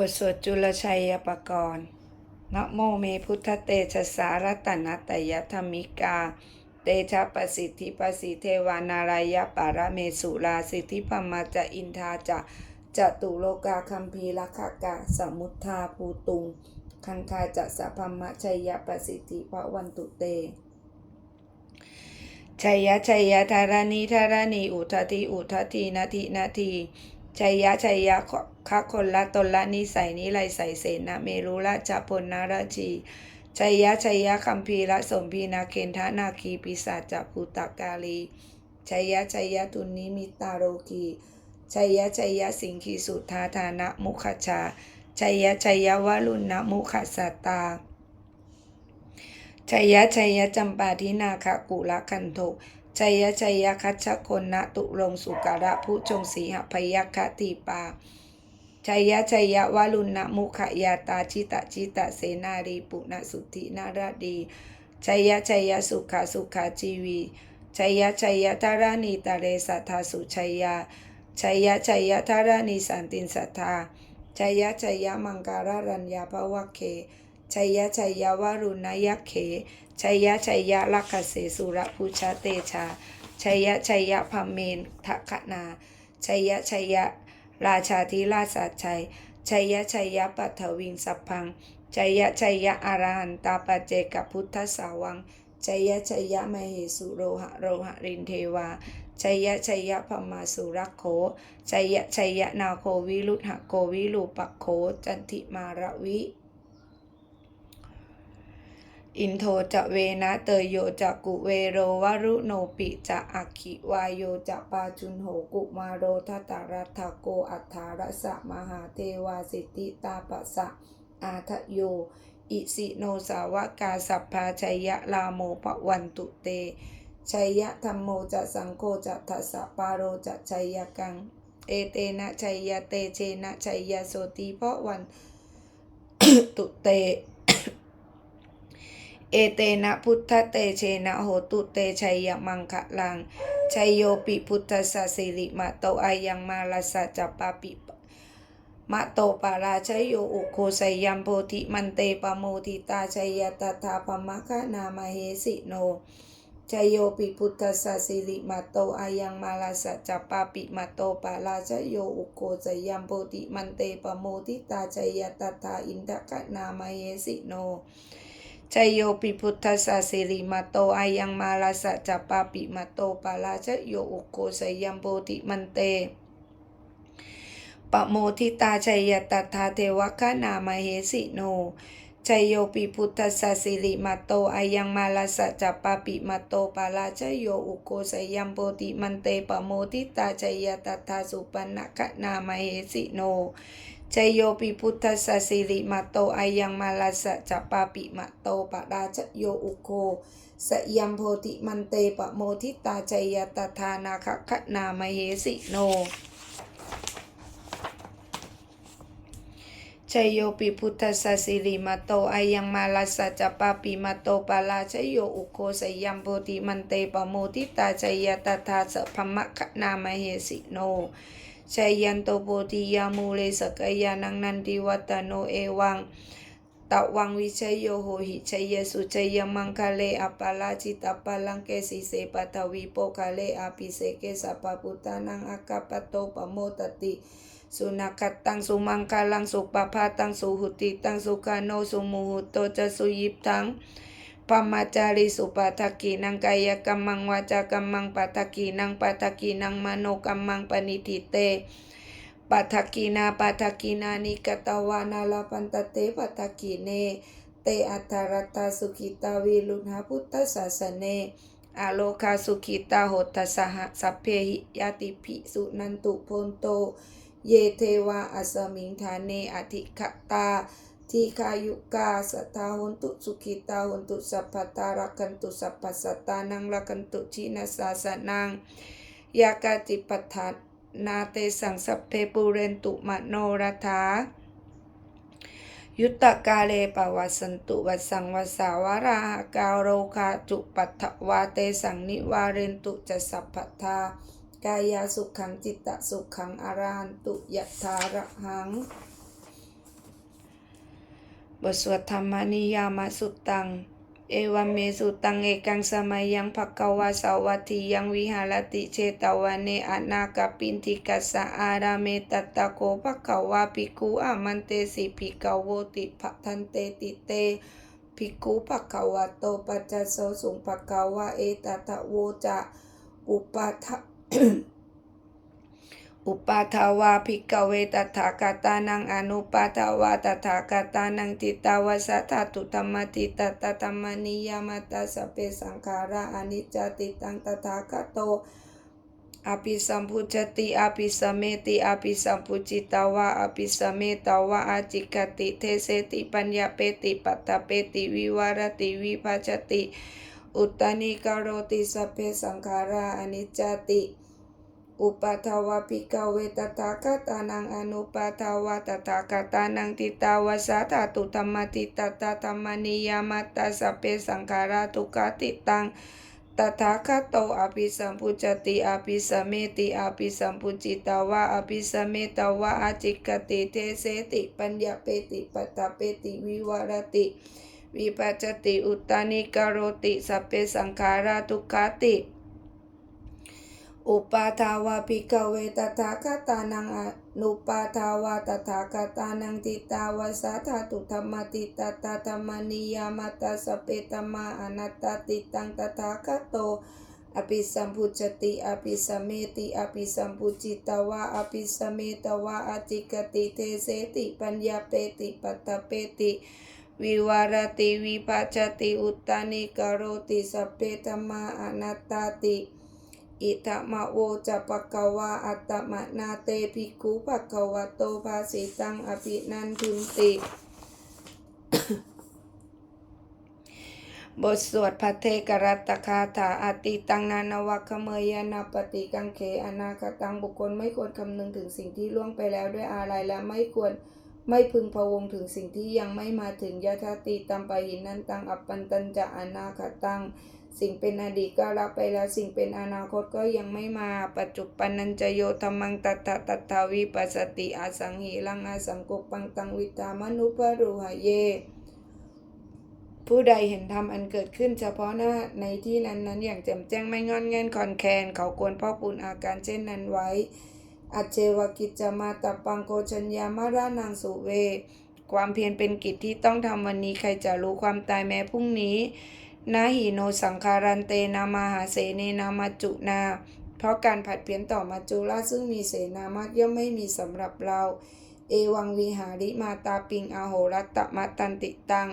บทสวดจุลชัยปกรณ์นะโมเมพุทธเตชะสารตนตยธรรมิกา เตชะประสิทธิประสิทธิเทวานารายะปารเมสุราสิทธิพมาจะอินทาจะจตุโลกาคัมภีรคกะสมุทธาภูตุง คันคาจะสัพพมะชัยยะประสิทธิพระวันตุเตชัยยะชัยยะธารณีธารณีอุทติอุทตินาทีนาที ชัยยะชัยยะคะคนละตนละนิสัยนิไลใสเสนาเมรุละจพลนาราชีชัยยะชัยยะคัมภีระสมพีนาเคนทนาคีปิศาจจภูตกาลีชัยยะชัยยะตุนิมิตาโรกีชัยยะชัยยะสิงคีสุทาธานะมุขชาชัยยะชัยยะวลุณนะมุขสัตตาชัยยะชัยยะจำปาทินาคกุละคันโท ชัยยะชัยยะคัชชคนนะตุรงสุการะผู้จงสีหพยัคคติปาชัยยะชัยยะวาลุณนะมุขยาตาชิตะชิตะเสนารีปุณสุธินาราดีชัยยะชัยยะสุขาสุขาจีวีชัยยะชัยยะธารานีตาเรสัทธาสุชัยยะชัยยะชัยยะธารานีสันตินสัทธาชัยยะชัยยะมังการารัญญาภวะเค ชัยยะชัยยะวารุณยักเขชัยยะชัยยะลักขเสสุระพุชาเตชาชัยยะชัยยะพมเมนทะคนาชัยยะชัยยะราชาธิราชสัจชัยชัยยะชัยยะปัทวิงสัพพังชัยยะชัยยะอารหันตาปเจกพุทธสาวังชัยยะชัยยะมเหสุโรหะโรหะรินเทวาชัยยะชัยยะพมาสุรักโขชัยยะชัยยะนาโควิรุหะโกวิรูปักโขจันทิมาระวิ อินโทจะเวนะเตยโยจะกุเวโรวรุโนปิจะอักขิวายโยจะปาจุนโหกุมาโรทัตตารัตถโกอัฏฐารสะมหาเทวาสิทธิตาปะสะอาทะโย อิสิโนสาวกาสัพพาชัยยะลาโมปะวันตุเตชัยยะธรรมโมจะสังโฆจะทัสสะปาโรจะชัยยะกัง เอเตนะชัยยะเตเชนะชัยยะโสติเพราะวันตุเต เอเตนะพุทธเตเชนะโหตุเตชัยยมังคะลังชัยโยปิพุทธสสิริมาโตอายังมาลาสะจัปปาปิมะโตปาราชัยโยอุโคสยัมโพธิมันเตปโมทิตาชัยยตถาปมะคะนามเหสิโนชัยโยปิพุทธสสิริมาโตอายังมาลาสะจัปปาปิมาโตปาราชโยอุโคสยัมโพธิมันเตปโมทิตาชัยยตถาอินทกะนามเหสิโน ชยโยปิพุทธสาสิริมาโตอายังมาลาสะจัปปาปิมาโตปาราชโยอุโกสยัมโพธิมันเตปะโมทิตาชัยยตถาเทวคานามเหสิโนชัยโยปิพุทธสสิริมาโตอายังมาลาสะจัปปาปิมาโตปาราชโยอุโกสยัมโพธิมันเตปะโมทิตาชัยยตถาสุปันนะคานามเหสิโน ชโยปิพุทธสสิริมาโตอายังมาลาสะจัปปาปิมาโตปะราชโยอุโคสยัมโพธิมันเตปะโมทิตาชยตถานาคคนามเหสิโนชโยปิพุทธสสิริมาโตอายังมาลาสะจัปปาปิมาโตปาราชโยอุโคสยัมโพธิมันเตปะโมทิตาชยตถาสพมะคนามเหสิโน ชัยยันโตโพธิยามูเลสกยานังนันติวัตโนเอวังตะวังวิชัยโยโหหิชัยยสุชัยยมังคะเลอปาลาจิตาปาลังเกสิเสปทวีโปคะเลอาปิเสเกสัพพุตานังอากาปโตปโมตติสุนักตังสุมังคาลังสุปภาตังสุหุติตังสุกาโนสุมุหุโตจะสุยิบทัง ปมาจาริสุปาทกีนังกายกัมมังวาจากัมมังปัทกีนังปัทกีนังมโนกัมมังปณิทิเตปัทกีนาปัทกีนานิกตวานาลาปันตเตปัทกีเน เตอัตถรตาสุขิตาวิลุณหพุทธศาสเนอโลคาสุขิตาโหตสหสัพเพหิยติภิสุนันตุโพนโต เยเทวาอสมิงธาเนอธิคตา ทีคายุกาสตาหุนตุสุขิตาหุนตุสัพพตารักันตุสัพพสัตตานังรักันตุชินาสาสนังยากาติปัฏฐานาเตสังสัพเพปูเรนตุมโนรัฐายุตตกาเลปวัสสันตุวัสสังวสาวราหกาโรคาจุปัฏวาเตสังนิวาเรนตุจะสัพพทากายาสุขังจิตตสุขังอาราหันตุยะทาระหัง บทสวดธรรมนิยามสุตตัง เอวเมสุตังเอกังสมัยยังภกวาสาวัติยังวิหารติเชตวันเนอนาคปินทิกัสอาราเมตตตะโกภควาปิกุอามันเตสิภิกขโวติภทันเตติเตภิกขุภควาโตปัจจโสสุงภควาเอตตะโวจะอุปาทะ อุปาทาวาภิกเวตถาคตานังอนุปาทาวาตถาคตานังติตาวสัทธาตุธรรมติตตธรรมนิยามตาสพเปสังขาราอนิจจติตังตถาคโตอภิสัมพุจติอภิสมเมติอภิสัมพุจิตาวาอภิสมเมตาวาอาจิกติเทเสติปัญญาเปติปัตตเปติวิวารติวิภาจติ อุตตานิกโรติสพเพสังขาราอนิจจติ อุปาทาวาภิกเวตถาคตานังอนุปาทาวาตถาคตานังติตาวาสาธาตุธรรมติตตาธรรมนิยามัตตาสเพสังขาราทุกติตังตถาคตโตอภิสัมพุจติอภิสมเมติอภิสัมพุจิตาวาอภิสมเมตาวาอาจิกติเทเสติปัญญาเปติปัตตเปติวิวารติ วิปัจจติอุตานิกโรติสัพเพสังขาราทุกติ อุปาทาวาภิกเวตถาคตานังอนุปาทาวาตถาคตานังติตาวาสาธาตุธรรมติตตาธรรมนิยามตาสพเปตมาอนัตตติตังตถาคโตอภิสัมพุจติอภิสมเมติอภิสัมพุจิตวาอภิสมเมตวาอจิกติเทเสติปัญญาเปติปัตตเปติวิวารติวิปัจจติอุตตานิกโรติสัพเพธรรมาอนัตตติ อิทมะโวจะปะกวาอัตมะนาเตภิกขุปะกวะโตภาสิตังอภินันทุนติ บทสวดพระเทกรัตคาถาอาติตังนานวัคขเมยนาปฏิกังเขอนาคตังบุคคลไม่ควรคำนึงถึงสิ่งที่ล่วงไปแล้วด้วยอะไรและไม่ควรไม่พึงพะวงถึงสิ่งที่ยังไม่มาถึงยะทาติตัมปะหินันตังอัปปันตันจะอนาคตัง สิ่งเป็นอดีตก็รับไปแล้ว สิ่งเป็นอนาคตก็ยังไม่มา ปัจจุปันนันจโยธรรมังตัตถะตัตถาวิปัสสติอาสังหิลังอาสังกุปังตังวิตามนุปรุหะเย ผู้ใดเห็นธรรมอันเกิดขึ้นเฉพาะหน้าในที่นั้นนั้นอย่างแจ่มแจ้งไม่งอนแง่นคอนแคน เขาควรพ่อปูนอาการเช่นนั้นไว้อัจเจวกิจจมาตปังโกชัญญามารานังสุเว ความเพียรเป็นกิจที่ต้องทำวันนี้ใครจะรู้ความตายแม้พรุ่งนี้ นาหิโนสังคารันเตนามาหาเสเนนามาจุนา เพราะการผัดเปลี่ยนต่อมาจุลาซึ่งมีเสนามากย่อมไม่มีสำหรับเรา เอวังวิหาริมาตาปิงอาโหรัตตมตันติตัง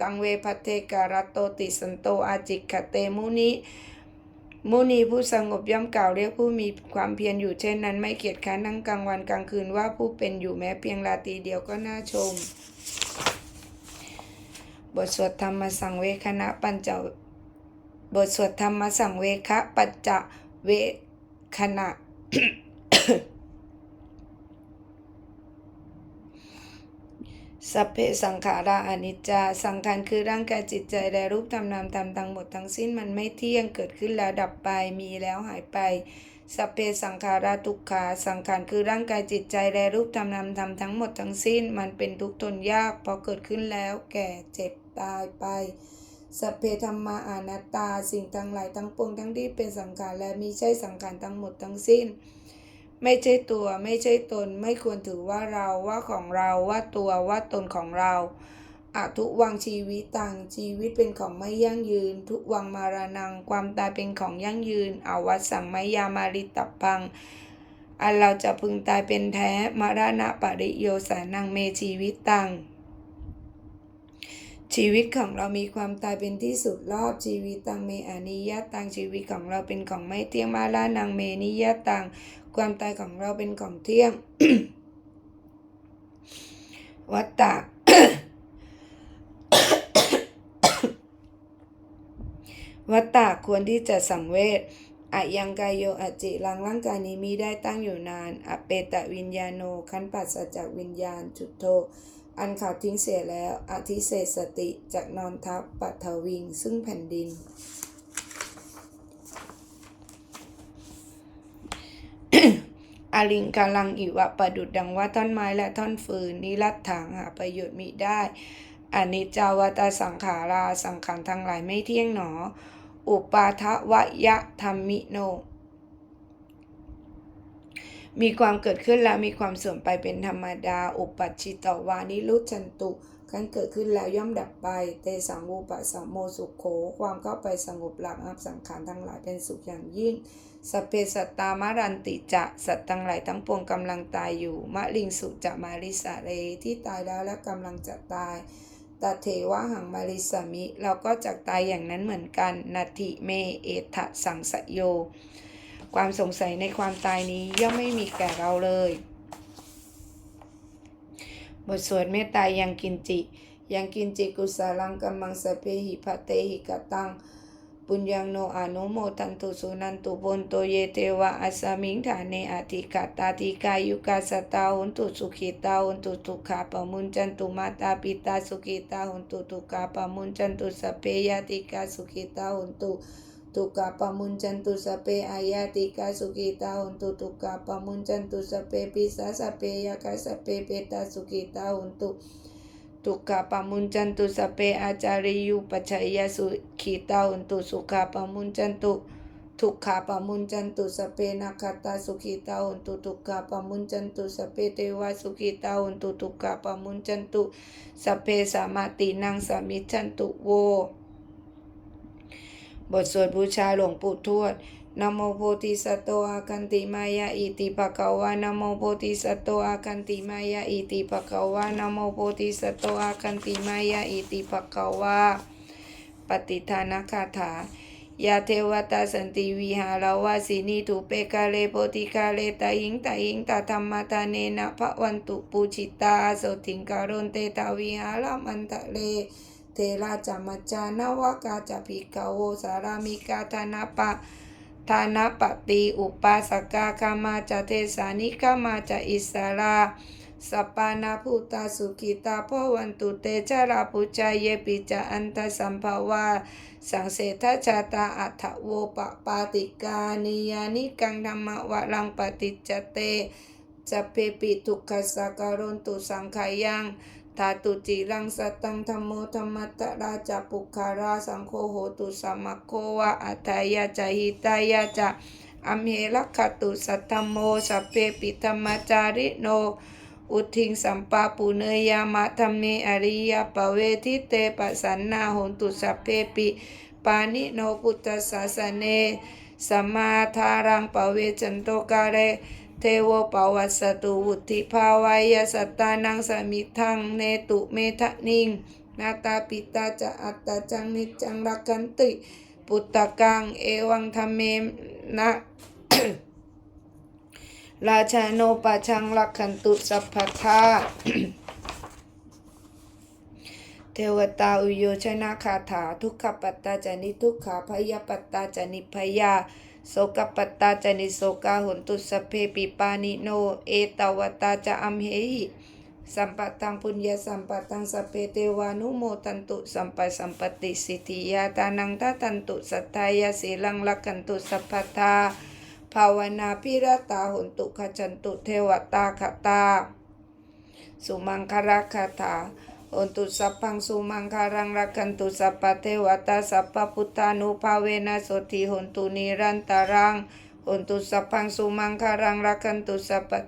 ตังเวพัเทการตโตติสันโตอาจิกขเตมุนิมุนีผู้สงบย่อมกล่าวเรียกผู้มีความเพียรอยู่เช่นนั้นไม่เกียจค้านทั้งกลางวันกลางคืนว่าผู้เป็นอยู่แม้เพียงราตรีเดียวก็น่าชม บทสวดธรรมสังเวคณะปัญจบทสวดธรรมสังเวคะปัจจเวคณะสัพเพสังขาราอนิจจา สังขารคือร่างกายจิตใจและรูปธรรมนามธรรมทั้งหมดทั้งสิ้นมันไม่เที่ยงเกิดขึ้นแล้วดับไปมีแล้วหายไป สัพเพสังขาราทุกขาสังขารคือร่างกายจิตใจและรูปธรรมนามธรรมทั้งหมดทั้งสิ้นมันเป็นทุกข์ทนยากเพราะเกิดขึ้นแล้วแก่เจ็บ ตายไปสัพเพธรรมาอนัตตาสิ่งทั้งหลายทั้งปวงทั้งที่เป็นสังขารและมีใช่สังขารทั้งหมดทั้งสิ้น ไม่ใช่ตัวไม่ใช่ตนไม่ควรถือว่าเราว่าของเราว่าตัวว่าตนของเราอทุวังชีวิตตังชีวิตเป็นของไม่ยั่งยืน ทุวังมารานัง ความตายเป็นของยั่งยืนอวัสสังไมยามาริตับพังอันเราจะพึงตายเป็นแท้มาราณปริโยสานังเมชีวิตตัง ชีวิตของเรามีความตายเป็นที่สุดรอบชีวิตตังเมอนิยตังชีวิตของเราเป็นของไม่เที่ยงมาลานังเมนิยตังความตายของเราเป็นของเที่ยง วัตตะวัตตะควรที่จะสังเวชอะยังกายโยอจิลังร่างกายนี้มีได้ตั้งอยู่นานอเปตะวิญญาโนขันปัสสะจากวิญญาณจุดโท อันขาดทิ้งเสียแล้ว อธิเศษสติจากนอนทับปัทวิง ซึ่งแผ่นดินอาลิงกาลังอิวะประดุดดังว่าท่อนไม้และท่อนฟืนนิรัตถางหาประโยชน์มิได้อนิจจาวตาสังขาราสังขารทั้งหลายไม่เที่ยงหนอ อุปาทวยะธรรมิโน มีความเกิดขึ้นแล้วมีความเสื่อมไปเป็นธรรมดา อุปัชชิตวานิรุชันตุขั้นเกิดขึ้นแล้วย่อมดับไป เตสังวูปะสัมโมสุขโข ความเข้าไปสงบหลักอับสังขารทั้งหลายเป็นสุขอย่างยิ่ง สเพสัตตามารันติจะสัตว์ทั้งหลายทั้งปวงกำลังตายอยู่ มะลิงสุจะมาริสาเรที่ตายแล้วและกำลังจะตายตาเทวะหังมาริสามิ เราก็จะตายอย่างนั้นเหมือนกันนาทิเมเอทะสังสโย ความสงสัยในความตายนี้ย่อมไม่มีแก่เราเลย บทสวดเมตตายังกินจิ ยังกินจิกุสาลังกัมมังสเพหิพัตเตหิกตังปุญญังโนอนุโมทันตุสุนันตุบนโตเยเทวะอัสมิงฐานเนอธิกาตาธิกายุกาสตาหุนตุสุขิตาหุนตุทุกขาปมุนจันตุมาตาปิตาสุขิตาหุนตุทุกขาปมุนจันตุสเพยติกาสุขิตาหุนตุ ทุกขาปะมุนจันตุสพเพอายาติกาสุขิตาหุนตุทุกขาปะมุนจันตุสพเพปิสาสพเพย บทสวดบูชาหลวงปู่ทวดนโมโพธิสัตว์โตอาคันติมายะอิติภะคะวะนโมโพธิสัตว์โตอาคันติมายะอิติภะคะวะนโมโพธิสัตว์โตอาคันติมายะอิติภะคะวะปฏิทานคาถายาเทวตาสันติวิหารวาสินีทุเปกาเลโพธิกาเลตาหิงตาหิงตาธรรมตาเนนะภะวันตุปูชิตาโสติงการุนเตตาวิหารมันตะเล เทราจามัจจานวกาจาภิกขโวสารามิกาธนาปะทานาปฏิอุปาสกาคามาจะเทสานิกามาจะอิสราสปานาภูตาสุขิตาพวันตุเตจาราปุจายเยปิจาอันตสัมภาวาสังเสทชาตาอัฏโวปปาติกานิยานิกังธรรมวะลังปฏิจเตจะเพปิทุกขสกการนตุสังขายัง ทาตุจิรังสตังธรรมโมธรรมัตตราจปุคาราสังโฆโหตุสัมโควะอัตถายาจหิตายาจะอัมลักขตุสัทธมโมสัพเพปิธรรมจาริโน อุทิงสัมปาปุเนยามะธรรมเมอริยปเวทิเตปะสันนาหนตุสัพเพปิปานิโนพุทธศาสเนสมาทารังปเวจันโตกาเรเทโวปวัสสตุวุติภาวายสัตตานังสมิทังเนตุเมทะนิงนาตาปิตาจะอัตตาจังนิจังรักขันติ ปุตตะกังเอวังธรรมเมนะราชาโนปะชังรักขันตุสัพพทาเทวตาอุโยชนะคาถาทุกขปัตตาจานิทุกขาพยาปัตตาจานิพยา โสกปัตตาจนิโสกาหุนตุสเพปิปานิโน เอตวตาจะอัมเหหิสัมปะตังปุญญาสัมปะตังสเพเทวานุโมตันตุสัมปะสัมปติสิทธิยาตานังตาตันตุสัทธายาสีลังลักขันตุสัพพทาภาวนาพิรตาหุนตุขจันตุเทวตาคตา สุมังคาคาถา อุนตุสัพพังสุมังคารังรักขันตุสัพพะเทวตาสัพพะพุทธานุภาเวนะโสติหุนตุนิรันตารังอุนตุสัพพังสุมังคารังรักขันตุสัพพะ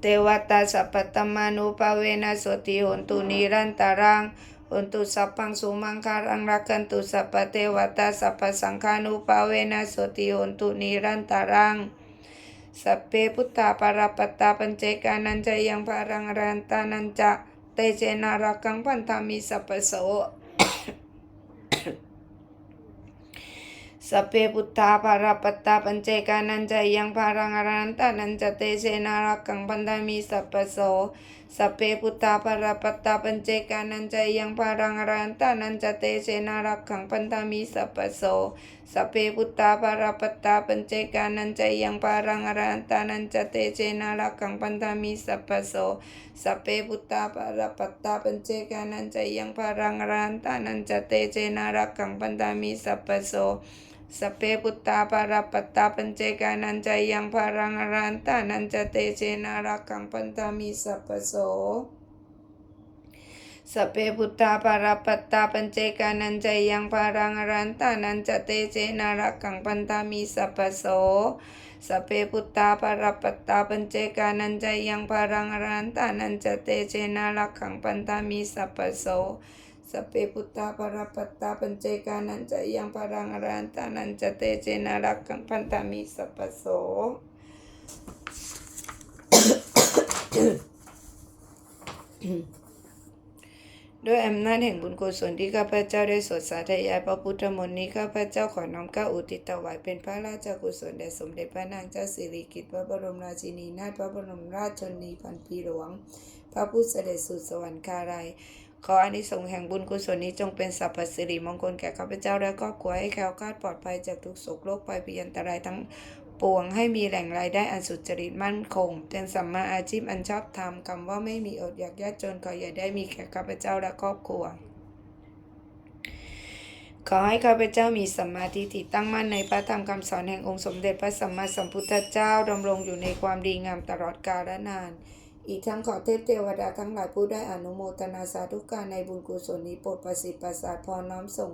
เทวตาสัพพะตมานุภาเวนะโสติหุนตุนิรันตารังอุนตุสัพพังสุมังคารังรักขันตุสัพพะเทวตาสัพพะสังฆานุภาเวนะโสติหุนตุนิรันตารัง สัพเพพุทธาปาราปตตาปัญเจกานันจะยังภารังรันตานันจะเตเจนารักังพันธามิสัพพโสสัพเพพุทธาภาราปตตาปัญเจกานันจะยังภารังรันตานันจะเตเจนารักังพันธามิสัพพโส สเพพุทธาภาราปตตาปัญเจกานันจยังภารังรันตานันจเตเจนารักังพันธมิสัพโสสเพพุทธาภาราปตตาปัญเจกานันจยังภารังรันตานันจเตเจนารักังพันธมิสัพโสสเพพุทธาภาราปตตาปัญเจกานันจยังภารังรันตานันจเตเจนารักังพันธมิสัพโส สเพพุทธาปาราปัตตาปัญเจกานันจะยังภารังอรันตานันจเตเจนารักังปันตามิสัพโสสเพพุทธาปาราปัตตาปัญเจกานันจายังปารังอรันตานันจเตเจนารักขังปันตามีสัพโสสเพพุทธาปาราปัตตาปัญเจกานันจายังปารังอรันตานันจเตเจนารักขังปันตามีสัพพโส สเพพุทธาปราปัตตาปัญเจกานันจายังปารังอรันตานันจะเตเจนารักขังปันตามีสัพโสด้วยอำนาจแห่งบุญกุศลที่ข้าพเจ้าได้สวดสาธยายพระพุทธมนต์นี้ข้าพเจ้าขอน้อมก้าอุทิศถวายเป็นพระราชกุศลแด่สมเด็จพระนางเจ้าสิริกิติ์พระบรมราชินีนาถพระบรมราชชนนีพันปีหลวง พระผู้เสด็จสู่สวรรคาลัย ขออานิสงส์แห่งบุญกุศลนี้จงเป็นสัพพสิริมงคลแก่ข้าพเจ้าและครอบครัวให้แคล้วคลาดปลอดภัยจากทุกโศกโรคภัยพิยันตรายทั้งปวงให้มีแหล่งรายได้อันสุจริตมั่นคง เป็นสัมมาอาชีพอันชอบธรรมคำว่าไม่มีอดอยากยากจนขออย่าได้มีแก่ข้าพเจ้าและครอบครัวขอให้ข้าพเจ้ามีสัมมาทิฏฐิตั้งมั่นในพระธรรมคำสอนแห่งองค์สมเด็จพระสัมมาสัมพุทธเจ้าดำรงอยู่ในความดีงามตลอดกาลนาน อีกทั้งขอเทพเทวดาทั้งหลายผู้ได้อนุโมทนาสาธุการในบุญกุศลนี้โปรดประสิทธิ์ประสาทพรน้อมส่ง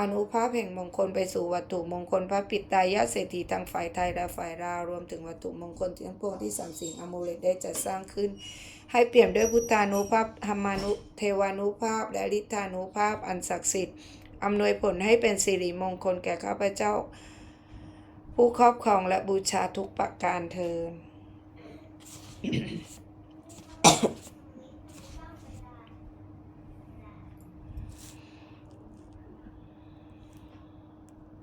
อนุภาพแห่งมงคลไปสู่วัตถุมงคลพระปิตายะเศรษฐีทั้งฝ่ายไทยและฝ่ายลาวรวมถึงวัตถุมงคลทั้งปวงที่สามสิ่งอมูเลตได้จัดสร้างขึ้น ให้เปี่ยมด้วยพุทธานุภาพธรรมานุเทวานุภาพ และฤทธานุภาพอันศักดิ์สิทธิ์อำนวยผลให้เป็นสิริมงคลแก่ข้าพเจ้า ผู้ครอบครองและบูชาทุกประการเทิน